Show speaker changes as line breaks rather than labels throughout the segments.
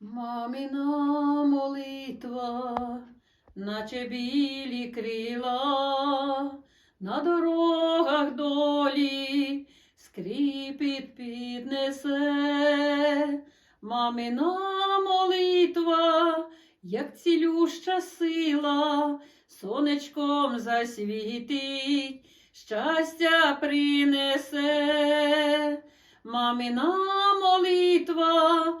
Мамина молитва, наче білі крила, на дорогах долі скріпіт піднесе. Мамина молитва, як цілюща сила, сонечком засвітить, щастя принесе. Мамина молитва,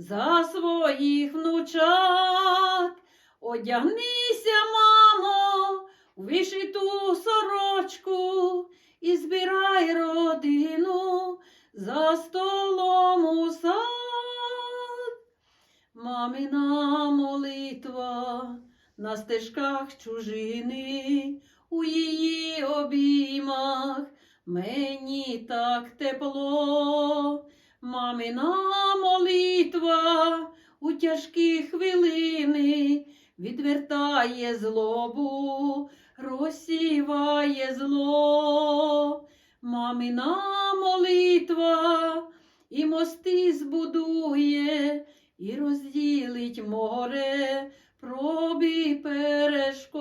за своїх внучат. Одягнися, мамо, у вишиту сорочку і збирай родину за столом у сад. Мамина молитва на стежках чужини, у її обіймах мені так тепло. Мамина молитва у тяжкі хвилини відвертає злобу, розсіває зло. Мамина молитва і мости збудує, і розділить море пробі перешкод.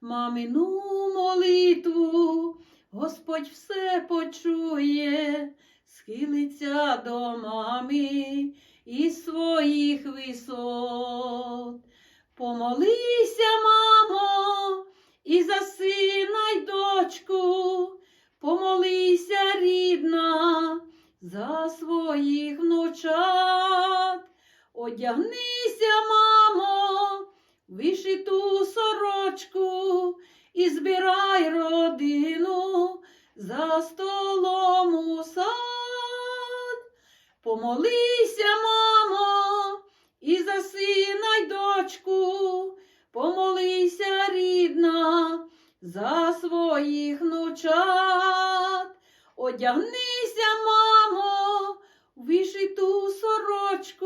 Мамину молитву Господь все почує, схилиться до мами із своїх висот. Помолися, мамо, і за сина й дочку, помолися, рідна, за своїх внучат. Одягнися, мамо, вишиту сорочку і збирай родину за столом Помолися, мамо, і за сина й дочку, помолися, рідна, за своїх внучат. Одягнися, мамо, вишиту сорочку